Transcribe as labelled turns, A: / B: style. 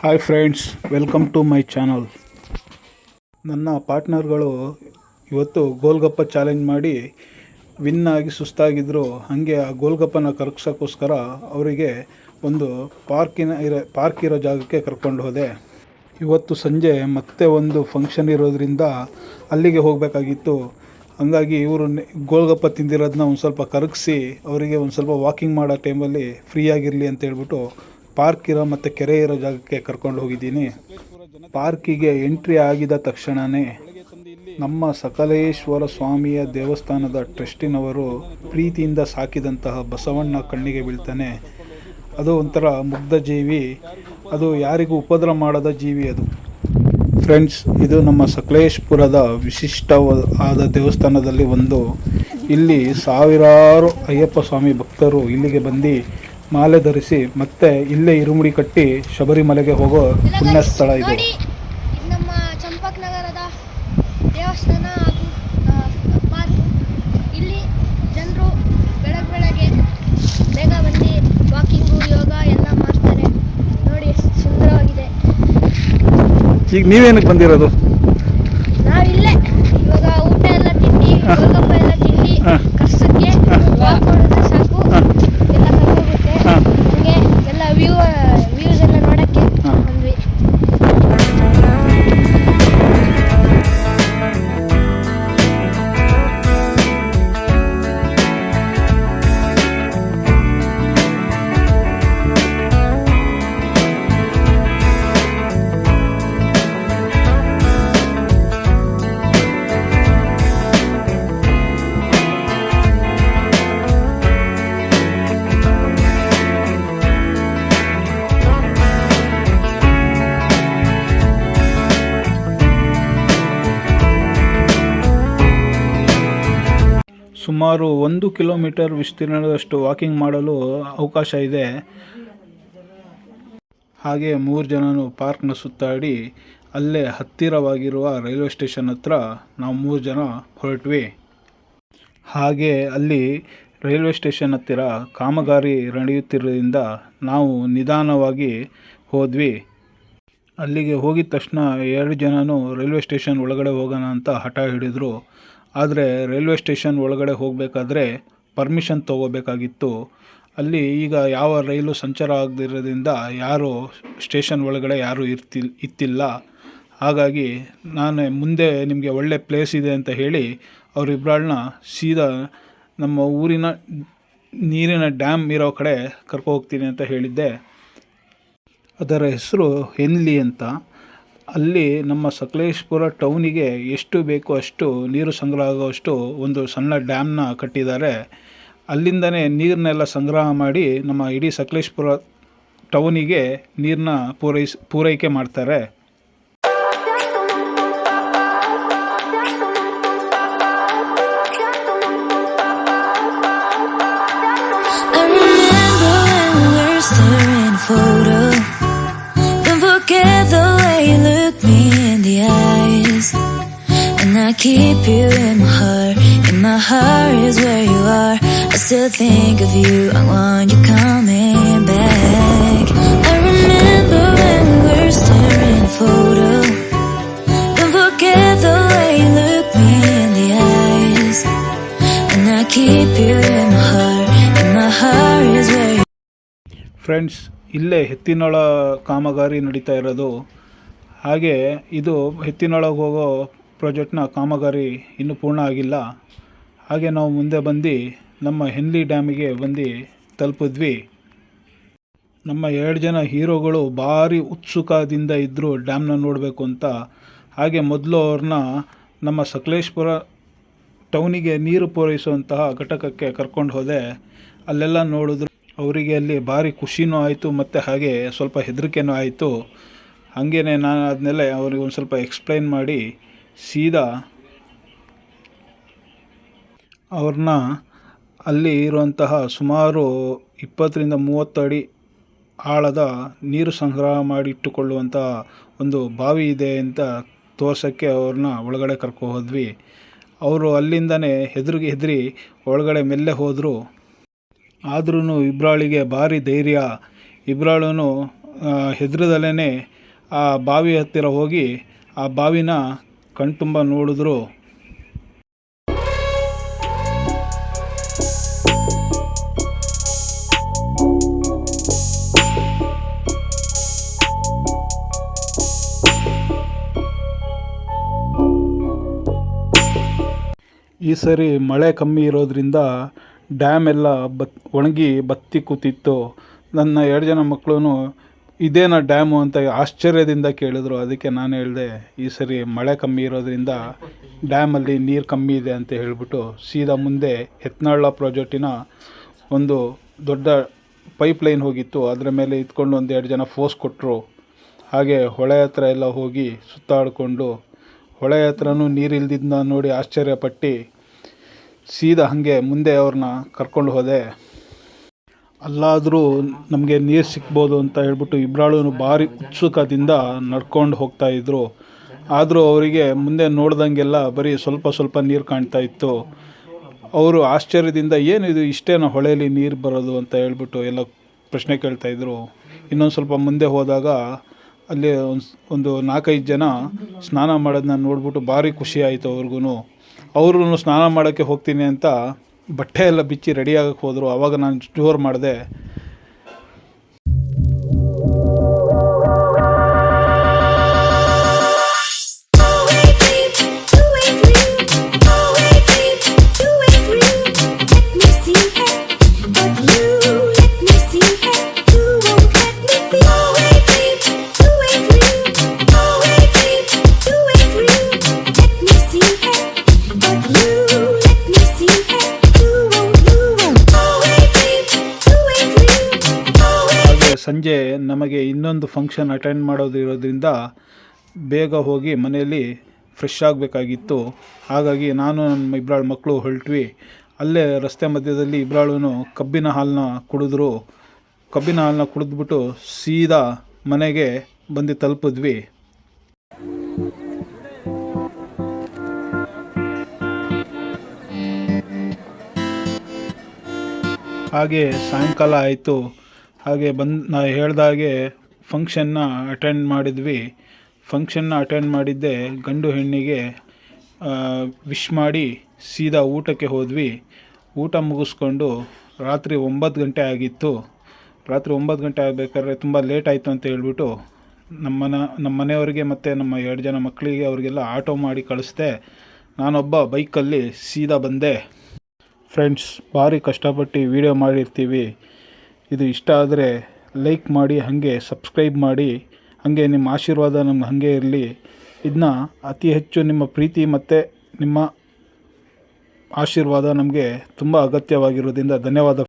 A: Hi friends welcome to my channel ನನ್ನ ಪಾರ್ಟ್ನರ್ಗಳು ಇವತ್ತು ಗೋಲ್ಗಪ್ಪ ಚಾಲೆಂಜ್ ಮಾಡಿ ವಿನ್ ಆಗಿ ಸುಸ್ತಾಗಿದ್ದರು ಹಾಗೆ ಆ ಗೋಲ್ಗಪ್ಪನ ಕರಗ್ಸೋಕ್ಕೋಸ್ಕರ ಅವರಿಗೆ ಒಂದು ಪಾರ್ಕಿನ ಇರೋ ಪಾರ್ಕ್ ಇರೋ ಜಾಗಕ್ಕೆ ಕರ್ಕೊಂಡು ಹೋದೆ. ಇವತ್ತು ಸಂಜೆ ಮತ್ತೆ ಒಂದು ಫಂಕ್ಷನ್ ಇರೋದ್ರಿಂದ ಅಲ್ಲಿಗೆ ಹೋಗಬೇಕಾಗಿತ್ತು. ಹಾಗಾಗಿ ಇವರು ಗೋಲ್ಗಪ್ಪ ತಿಂದಿರೋದನ್ನ ಒಂದು ಸ್ವಲ್ಪ ಕರಗಿಸಿ, ಅವರಿಗೆ ಒಂದು ಸ್ವಲ್ಪ ವಾಕಿಂಗ್ ಮಾಡೋ ಟೈಮಲ್ಲಿ ಫ್ರೀ ಆಗಿರಲಿ ಅಂತ ಹೇಳ್ಬಿಟ್ಟು ಪಾರ್ಕ್ ಇರೋ ಮತ್ತು ಕೆರೆ ಇರೋ ಜಾಗಕ್ಕೆ ಕರ್ಕೊಂಡು ಹೋಗಿದ್ದೀನಿ. ಪಾರ್ಕಿಗೆ ಎಂಟ್ರಿ ಆಗಿದ ತಕ್ಷಣವೇ ನಮ್ಮ ಸಕಲೇಶ್ವರ ಸ್ವಾಮಿಯ ದೇವಸ್ಥಾನದ ಟ್ರಸ್ಟಿನವರು ಪ್ರೀತಿಯಿಂದ ಸಾಕಿದಂತಹ ಬಸವಣ್ಣ ಕಣ್ಣಿಗೆ ಬೀಳ್ತಾನೆ. ಅದು ಒಂಥರ ಮುಗ್ಧ ಜೀವಿ. ಅದು ಯಾರಿಗೂ ಉಪದ್ರ ಮಾಡದ ಜೀವಿ ಅದು. ಫ್ರೆಂಡ್ಸ್, ಇದು ನಮ್ಮ ಸಕಲೇಶ್ಪುರದ ವಿಶಿಷ್ಟವಾದ ದೇವಸ್ಥಾನದಲ್ಲಿ ಒಂದು. ಇಲ್ಲಿ ಸಾವಿರಾರು ಅಯ್ಯಪ್ಪ ಸ್ವಾಮಿ ಭಕ್ತರು ಇಲ್ಲಿಗೆ ಬಂದು ಮಾಲೆ ಧರಿಸಿ ಮತ್ತೆ ಇಲ್ಲೇ ಇರುಮುಡಿ ಕಟ್ಟಿ ಶಬರಿಮಲೆಗೆ ಹೋಗೋ ಪುಣ್ಯ ಸ್ಥಳ ಇದೆ.
B: ನೋಡಿ ಇದು ನಮ್ಮ ಚಂಪಕ್ ನಗರದ ದೇವಸ್ಥಾನ ಹಾಗೂ ಪಾರ್ಕ್ ಇಲ್ಲಿ ಜನರು ಬೆಳಗ್ಗೆ ಬೆಳಗ್ಗೆ ಬೇಗ ಬಂದು ವಾಕಿಂಗು ಯೋಗ ಎಲ್ಲ ಮಾಡ್ತಾರೆ. ನೋಡಿ ಎಷ್ಟು ಸುಂದರವಾಗಿದೆ.
A: ಈಗ ನೀವೇನಕ್ಕೆ ಬಂದಿರೋದು? ಸುಮಾರು ಒಂದು ಕಿಲೋಮೀಟರ್ ವಿಸ್ತೀರ್ಣದಷ್ಟು ವಾಕಿಂಗ್ ಮಾಡಲು ಅವಕಾಶ ಇದೆ. ಹಾಗೆ ಮೂರು ಜನನು ಪಾರ್ಕ್ನ ಸುತ್ತಾಡಿ ಅಲ್ಲೇ ಹತ್ತಿರವಾಗಿರುವ ರೈಲ್ವೆ ಸ್ಟೇಷನ್ ಹತ್ರ ನಾವು ಮೂರು ಜನ ಹೊರಟ್ವಿ. ಹಾಗೆ ಅಲ್ಲಿ ರೈಲ್ವೆ ಸ್ಟೇಷನ್ ಹತ್ತಿರ ಕಾಮಗಾರಿ ನಡೆಯುತ್ತಿರೋದ್ರಿಂದ ನಾವು ನಿಧಾನವಾಗಿ ಹೋದ್ವಿ. ಅಲ್ಲಿಗೆ ಹೋಗಿದ ತಕ್ಷಣ ಎರಡು ಜನನು ರೈಲ್ವೆ ಸ್ಟೇಷನ್ ಒಳಗಡೆ ಹೋಗೋಣ ಅಂತ ಹಠ ಹಿಡಿದ್ರು. ಆದರೆ ರೈಲ್ವೆ ಸ್ಟೇಷನ್ ಒಳಗಡೆ ಹೋಗಬೇಕಾದ್ರೆ ಪರ್ಮಿಷನ್ ತೊಗೋಬೇಕಾಗಿತ್ತು. ಅಲ್ಲಿ ಈಗ ಯಾವ ರೈಲು ಸಂಚಾರ ಆಗದಿರೋದ್ರಿಂದ ಯಾರು ಸ್ಟೇಷನ್ ಒಳಗಡೆ ಯಾರೂ ಇರ್ತಿಲ್, ಇತ್ತಿಲ್ಲ. ಹಾಗಾಗಿ ನಾನು ಮುಂದೆ ನಿಮಗೆ ಒಳ್ಳೆ ಪ್ಲೇಸ್ ಇದೆ ಅಂತ ಹೇಳಿ ಅವರಿಬ್ರಾಳನ್ನ ಸೀದಾ ನಮ್ಮ ಊರಿನ ನೀರಿನ ಡ್ಯಾಮ್ ಇರೋ ಕಡೆ ಕರ್ಕೊ ಹೋಗ್ತೀನಿ ಅಂತ ಹೇಳಿದ್ದೆ. ಅದರ ಹೆಸರು ಹೆನ್ಲಿ ಅಂತ. ಅಲ್ಲಿ ನಮ್ಮ ಸಕಲೇಶಪುರ ಟೌನಿಗೆ ಎಷ್ಟು ಬೇಕೋ ಅಷ್ಟು ನೀರು ಸಂಗ್ರಹ ಆಗುವಷ್ಟು ಒಂದು ಸಣ್ಣ ಡ್ಯಾಮ್ನ ಕಟ್ಟಿದ್ದಾರೆ. ಅಲ್ಲಿಂದನೇ ನೀರನ್ನೆಲ್ಲ ಸಂಗ್ರಹ ಮಾಡಿ ನಮ್ಮ ಇಡೀ ಸಕಲೇಶಪುರ ಟೌನಿಗೆ ನೀರನ್ನ ಪೂರೈಸಿ, ಪೂರೈಕೆ ಮಾಡ್ತಾರೆ.
C: I keep you in my heart. In my heart is where you are. I still think of you. I want you coming back. I remember when we were staring a photo. Don't forget the way you look me in the eyes. And I keep you in my heart. In my heart is where you
A: friends ಇಲ್ಲೇ ಎತ್ತಿನೊಳ ಕಾಮಗಾರಿ ನಡೀತಾ ಇರೋದು ಹಾಗೆ ಇದು ಎತ್ತಿನೊಳಗೆ ಹೋಗೋ ಪ್ರಾಜೆಕ್ಟ್ನ ಕಾಮಗಾರಿ ಇನ್ನೂ ಪೂರ್ಣ ಆಗಿಲ್ಲ. ಹಾಗೆ ನಾವು ಮುಂದೆ ಬಂದು ನಮ್ಮ ಹೆನ್ಲಿ ಡ್ಯಾಮಿಗೆ ಬಂದು ತಲುಪಿದ್ವಿ. ನಮ್ಮ ಎರಡು ಜನ ಹೀರೋಗಳು ಭಾರಿ ಉತ್ಸುಕದಿಂದ ಇದ್ದರು ಡ್ಯಾಮ್ನ ನೋಡಬೇಕು ಅಂತ. ಹಾಗೆ ಮೊದಲು ಅವ್ರನ್ನ ನಮ್ಮ ಸಕಲೇಶ್ಪುರ ಟೌನಿಗೆ ನೀರು ಪೂರೈಸುವಂತಹ ಘಟಕಕ್ಕೆ ಕರ್ಕೊಂಡು ಹೋದೆ. ಅಲ್ಲೆಲ್ಲ ನೋಡಿದ್ರು ಅವರಿಗೆ ಅಲ್ಲಿ ಭಾರಿ ಖುಷಿನೂ ಆಯಿತು ಮತ್ತು ಹಾಗೆ ಸ್ವಲ್ಪ ಹೆದರಿಕೆನೂ ಆಯಿತು. ಹಾಗೇನೆ ನಾನು ಅದನ್ನೆಲ್ಲ ಅವ್ರಿಗೆ ಒಂದು ಸ್ವಲ್ಪ ಎಕ್ಸ್ಪ್ಲೈನ್ ಮಾಡಿ ಸೀದಾ ಅವ್ರನ್ನ ಅಲ್ಲಿ ಇರುವಂತಹ ಸುಮಾರು ಇಪ್ಪತ್ತರಿಂದ ಮೂವತ್ತು ಅಡಿ ಆಳದ ನೀರು ಸಂಗ್ರಹ ಮಾಡಿಟ್ಟುಕೊಳ್ಳುವಂಥ ಒಂದು ಬಾವಿ ಇದೆ ಅಂತ ತೋರ್ಸೋಕ್ಕೆ ಅವ್ರನ್ನ ಒಳಗಡೆ ಕರ್ಕೊ ಹೋದ್ವಿ. ಅವರು ಅಲ್ಲಿಂದನೇ ಹೆದರಿಗೆ ಹೆದರಿ ಒಳಗಡೆ ಮೆಲ್ಲೆ ಹೋದರು. ಆದ್ರೂ ಇಬ್ರಾಳಿಗೆ ಭಾರಿ ಧೈರ್ಯ. ಇಬ್ರಾಳುನು ಹೆದ್ರದಲ್ಲೇ ಆ ಬಾವಿ ಹತ್ತಿರ ಹೋಗಿ ಆ ಬಾವಿನ ಕಣ್ತುಂಬ ನೋಡಿದ್ರು ಈ ಸರಿ ಮಳೆ ಕಮ್ಮಿ ಇರೋದ್ರಿಂದ ಡ್ಯಾಮ್ ಎಲ್ಲ ಬತ್ ಒಣಗಿ ಬತ್ತಿ ಕೂತಿತ್ತು. ನನ್ನ ಎರಡು ಜನ ಮಕ್ಕಳು ಇದೇನಾ ಡ್ಯಾಮು ಅಂತ ಆಶ್ಚರ್ಯದಿಂದ ಕೇಳಿದ್ರು. ಅದಕ್ಕೆ ನಾನು ಹೇಳಿದೆ, ಈ ಸರಿ ಮಳೆ ಕಮ್ಮಿ ಇರೋದ್ರಿಂದ ಡ್ಯಾಮಲ್ಲಿ ನೀರು ಕಮ್ಮಿ ಇದೆ ಅಂತ ಹೇಳಿಬಿಟ್ಟು ಸೀದಾ ಮುಂದೆ ಹೆತ್ನಾಳ ಪ್ರಾಜೆಕ್ಟಿನ ಒಂದು ದೊಡ್ಡ ಪೈಪ್ ಲೈನ್ ಹೋಗಿತ್ತು. ಅದರ ಮೇಲೆ ಇತ್ಕೊಂಡು ಒಂದು ಎರಡು ಜನ ಫೋರ್ಸ್ ಕೊಟ್ಟರು ಹಾಗೆ ಹೊಳೆ ಹತ್ರ ಎಲ್ಲ ಹೋಗಿ ಸುತ್ತಾಡಿಕೊಂಡು ಹೊಳೆ ಹತ್ರನೂ ನೀರು ಇಲ್ದಿದ್ದನ್ನ ನೋಡಿ ಆಶ್ಚರ್ಯಪಟ್ಟು. ಸೀದಾ ಹಾಗೆ ಮುಂದೆ ಅವ್ರನ್ನ ಕರ್ಕೊಂಡು ಹೋದೆ. ಅಲ್ಲಾದರೂ ನಮಗೆ ನೀರು ಸಿಗ್ಬೋದು ಅಂತ ಹೇಳ್ಬಿಟ್ಟು ಇಬ್ಬರಾಳು ಭಾರಿ ಉತ್ಸುಕದಿಂದ ನಡ್ಕೊಂಡು ಹೋಗ್ತಾ ಇದ್ರು. ಆದರೂ ಅವರಿಗೆ ಮುಂದೆ ನೋಡ್ದಂಗೆಲ್ಲ ಬರೀ ಸ್ವಲ್ಪ ಸ್ವಲ್ಪ ನೀರು ಕಾಣ್ತಾ ಇತ್ತು. ಅವರು ಆಶ್ಚರ್ಯದಿಂದ ಏನಿದು ಇಷ್ಟೇನ ಹೊಳೆಯಲ್ಲಿ ನೀರು ಬರೋದು? ಅಂತ ಹೇಳ್ಬಿಟ್ಟು ಎಲ್ಲ ಪ್ರಶ್ನೆ ಕೇಳ್ತಾ ಇದ್ರು. ಇನ್ನೊಂದು ಸ್ವಲ್ಪ ಮುಂದೆ ಹೋದಾಗ ಅಲ್ಲಿ ಒಂದು ಒಂದು ನಾಲ್ಕೈದು ಜನ ಸ್ನಾನ ಮಾಡೋದನ್ನ ನೋಡ್ಬಿಟ್ಟು ಭಾರಿ ಖುಷಿ ಆಯಿತು ಅವ್ರಿಗೂ ಅವ್ರೂ ಸ್ನಾನ ಮಾಡೋಕ್ಕೆ ಹೋಗ್ತೀನಿ ಅಂತ ಬಟ್ಟೆ ಎಲ್ಲ ಬಿಚ್ಚಿ ರೆಡಿ ಆಗಕ್ಕೆ ಹೋದರು. ಆವಾಗ ನಾನು ಜೋರು ಮಾಡಿದೆ. ಸಂಜೆ ನಮಗೆ ಇನ್ನೊಂದು ಫಂಕ್ಷನ್ ಅಟೆಂಡ್ ಮಾಡೋದಿರೋದ್ರಿಂದ ಬೇಗ ಹೋಗಿ ಮನೆಯಲ್ಲಿ ಫ್ರೆಶ್ ಆಗಬೇಕಾಗಿತ್ತು. ಹಾಗಾಗಿ ನಾನು ನಮ್ಮ ಇಬ್ರಾಳು ಮಕ್ಕಳು ಹೊರಟ್ವಿ. ಅಲ್ಲೇ ರಸ್ತೆ ಮಧ್ಯದಲ್ಲಿ ಇಬ್ಬರಾಳು ಕಬ್ಬಿನ ಹಾಲನ್ನ ಕುಡಿದ್ರು. ಕಬ್ಬಿನ ಹಾಲನ್ನ ಕುಡಿದ್ಬಿಟ್ಟು ಸೀದಾ ಮನೆಗೆ ಬಂದು ತಲುಪಿದ್ವಿ. ಹಾಗೆ ಸಾಯಂಕಾಲ ಆಯಿತು. ಹಾಗೆ ಬಂದು, ನಾ ಹೇಳ್ದಾಗೆ ಫಂಕ್ಷನ್ನ ಅಟೆಂಡ್ ಮಾಡಿದ್ವಿ. ಫಂಕ್ಷನ್ನ ಅಟೆಂಡ್ ಮಾಡಿದ್ದೆ, ಗಂಡು ಹೆಣ್ಣಿಗೆ ವಿಶ್ ಮಾಡಿ ಸೀದಾ ಊಟಕ್ಕೆ ಹೋದ್ವಿ. ಊಟ ಮುಗಿಸ್ಕೊಂಡು ರಾತ್ರಿ ಒಂಬತ್ತು ಗಂಟೆ ಆಗಿತ್ತು. ರಾತ್ರಿ ಒಂಬತ್ತು ಗಂಟೆ ಆಗಬೇಕಾದ್ರೆ ತುಂಬ ಲೇಟ್ ಆಯಿತು ಅಂತ ಹೇಳ್ಬಿಟ್ಟು ನಮ್ಮನ, ನಮ್ಮ ಮನೆಯವರಿಗೆ ಮತ್ತು ನಮ್ಮ ಎರಡು ಜನ ಮಕ್ಕಳಿಗೆ ಅವರಿಗೆಲ್ಲ ಆಟೋ ಮಾಡಿ ಕಳಿಸ್ದೆ. ನಾನೊಬ್ಬ ಬೈಕಲ್ಲಿ ಸೀದಾ ಬಂದೆ. ಫ್ರೆಂಡ್ಸ್ ಭಾರಿ ಕಷ್ಟಪಟ್ಟು ವಿಡಿಯೋ ಮಾಡಿರ್ತೀವಿ. ಇದು ಇಷ್ಟ ಆದರೆ ಲೈಕ್ ಮಾಡಿ, ಹಾಗೆ ಸಬ್ಸ್ಕ್ರೈಬ್ ಮಾಡಿ, ಹಾಗೆ ನಿಮ್ಮ ಆಶೀರ್ವಾದ ನಮ್ಗೆ ಹಾಗೆ ಇರಲಿ. ಇದನ್ನ ಅತಿ ಹೆಚ್ಚು ನಿಮ್ಮ ಪ್ರೀತಿ ಮತ್ತು ನಿಮ್ಮ ಆಶೀರ್ವಾದ ನಮಗೆ ತುಂಬ ಅಗತ್ಯವಾಗಿರೋದ್ರಿಂದ ಧನ್ಯವಾದ.